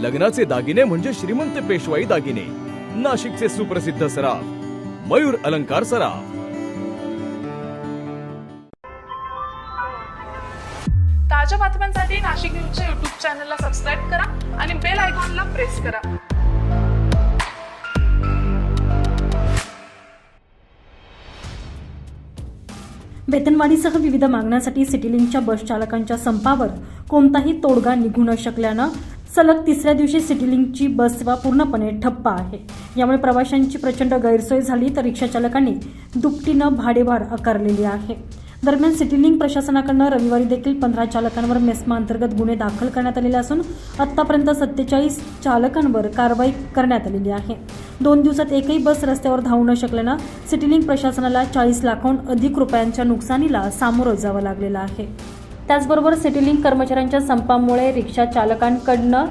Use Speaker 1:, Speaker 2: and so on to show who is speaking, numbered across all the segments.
Speaker 1: लग्नाचे दागिने म्हणजे श्रीमंत पेशवाई दागिने. नाशिकचे सुप्रसिद्ध सराफ मयूर अलंकार सराफ.
Speaker 2: ताज्या बातम्यांसाठी नाशिक न्यूजच्या युट्यूब चॅनलला सबस्क्राईब करा आणि बेल आयकॉनला प्रेस करा.
Speaker 3: वेतनवाढीसह विविध मागण्यांसाठी सिटीलिंकच्या बस चालकांच्या संपावर कोणताही तोडगा निघू न शकल्यानं सलग तिसऱ्या दिवशी सिटीलिंकची बस सेवा पूर्णपणे ठप्प आहे. यामुळे प्रवाशांची प्रचंड गैरसोय झाली तर रिक्षाचालकांनी दुपटीनं भाडेभार आकारलेली आहे. दरम्यान सिटीलिंक प्रशासनाकडनं रविवारी देखील पंधरा चालकांवर मेस्मा अंतर्गत गुन्हे दाखल करण्यात आलेले असून आत्तापर्यंत सत्तेचाळीस चालकांवर कारवाई करण्यात आलेली आहे. दोन दिवसात एकही बस रस्त्यावर धावू न शकल्यानं सिटीलिंक प्रशासनाला चाळीस लाखाहून अधिक रुपयांच्या नुकसानीला सामोरं जावं लागलेलं आहे. त्याचबरोबर सिटीलिंक कर्मचाऱ्यांच्या संपामुळे रिक्षा चालकांकडनं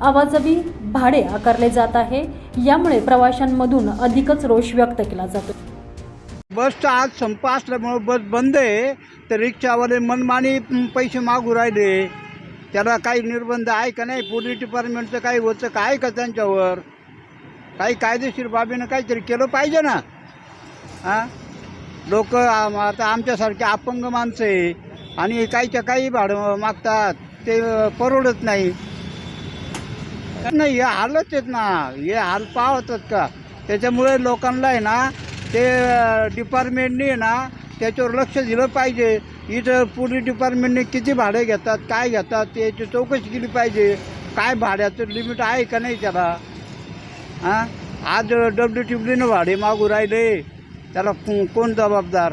Speaker 3: आवाजवी भाडे आकारले जात आहे. यामुळे प्रवाशांमधून अधिकच रोष व्यक्त केला जातो.
Speaker 4: बसचा आज संप असल्यामुळं बस बंद आहे. तर रिक्षावाले मनमानी पैसे मागू राहिले. त्याला काही निर्बंध आहे का नाही? पोलीस डिपार्टमेंटचं काही होतं आहे का त्यांच्यावर? काही कायदेशीर बाबीनं काहीतरी केलं पाहिजे ना? हां? लोक आता आमच्यासारखे अपंग माणसं आहे. आणि काहीच्या काही भाडं मागतात ते परवडत नाही. नाही हे हालच आहेत ना. हे हाल पाहतात का? त्याच्यामुळे लोकांना आहे ना ते डिपार्टमेंटने आहे ना त्याच्यावर लक्ष दिलं पाहिजे. इथं पोलीस डिपार्टमेंटने किती भाडे घेतात काय घेतात त्याची चौकशी केली पाहिजे. काय भाड्याचं लिमिट आहे का नाही त्याला? हां आज डब्ल्यू टिब्ल्यूनं भाडे मागू राहिले. त्याला कोण जबाबदार?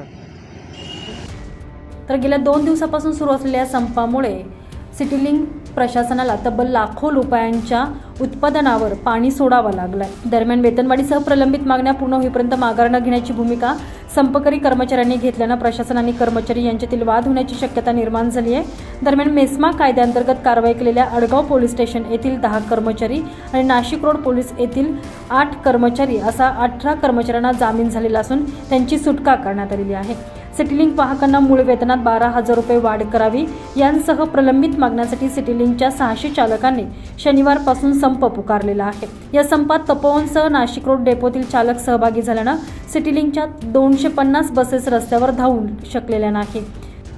Speaker 3: तर गेल्या दोन दिवसापासून सुरू असलेल्या संपामुळे सिटीलिंक प्रशासनाला तब्बल लाखो रुपयांच्या उत्पादनावर पाणी सोडावं लागलंय. दरम्यान वेतनवाढीसह प्रलंबित मागण्या पूर्ण होईपर्यंत माघार न घेण्याची भूमिका संपकरी कर्मचाऱ्यांनी घेतल्यानं प्रशासन आणि कर्मचारी यांच्यातील वाद होण्याची शक्यता निर्माण झाली आहे. दरम्यान मेस्मा कायद्याअंतर्गत कारवाई केलेल्या अडगाव पोलीस स्टेशन येथील दहा कर्मचारी आणि नाशिक रोड पोलीस येथील आठ कर्मचारी असा अठरा कर्मचाऱ्यांना जामीन झालेला असून त्यांची सुटका करण्यात आलेली आहे. सिटीलिंक वाहकांना मूळ वेतनात बारा हजार रुपये वाढ करावी. यांसह प्रलंबित मागण्यासाठी सिटीलिंकच्या सहाशे चालकांनी शनिवारपासून संप पुकारलेला आहे. या संपात तपोवनसह नाशिक रोड डेपोतील चालक सहभागी झाल्यानं सिटीलिंकच्या दोनशे पन्नास बसेस रस्त्यावर धावू शकलेल्या नाही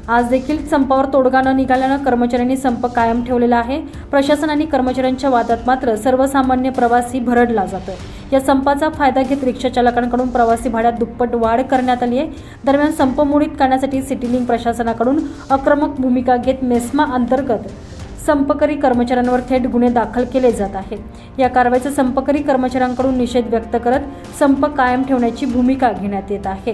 Speaker 3: आज देखील संपावर तोडगा न निघाल्यानं कर्मचाऱ्यांनी संप कायम ठेवलेला आहे. प्रशासन आणि कर्मचाऱ्यांच्या वादात मात्र सर्वसामान्य प्रवासी भरडला जातो या संपाचा फायदा घेत रिक्षा चालकांकडून प्रवासी भाड्यात दुप्पट वाढ करण्यात आली आहे. दरम्यान संप मोडीत करण्यासाठी सिटीलिंक प्रशासनाकडून आक्रमक भूमिका घेत मेस्मा अंतर्गत संपकरी कर्मचाऱ्यांवर थेट गुन्हे दाखल केले जात आहेत. या कारवाईचा संपकरी कर्मचाऱ्यांकडून निषेध व्यक्त करत संप कायम ठेवण्याची भूमिका घेण्यात येत आहे.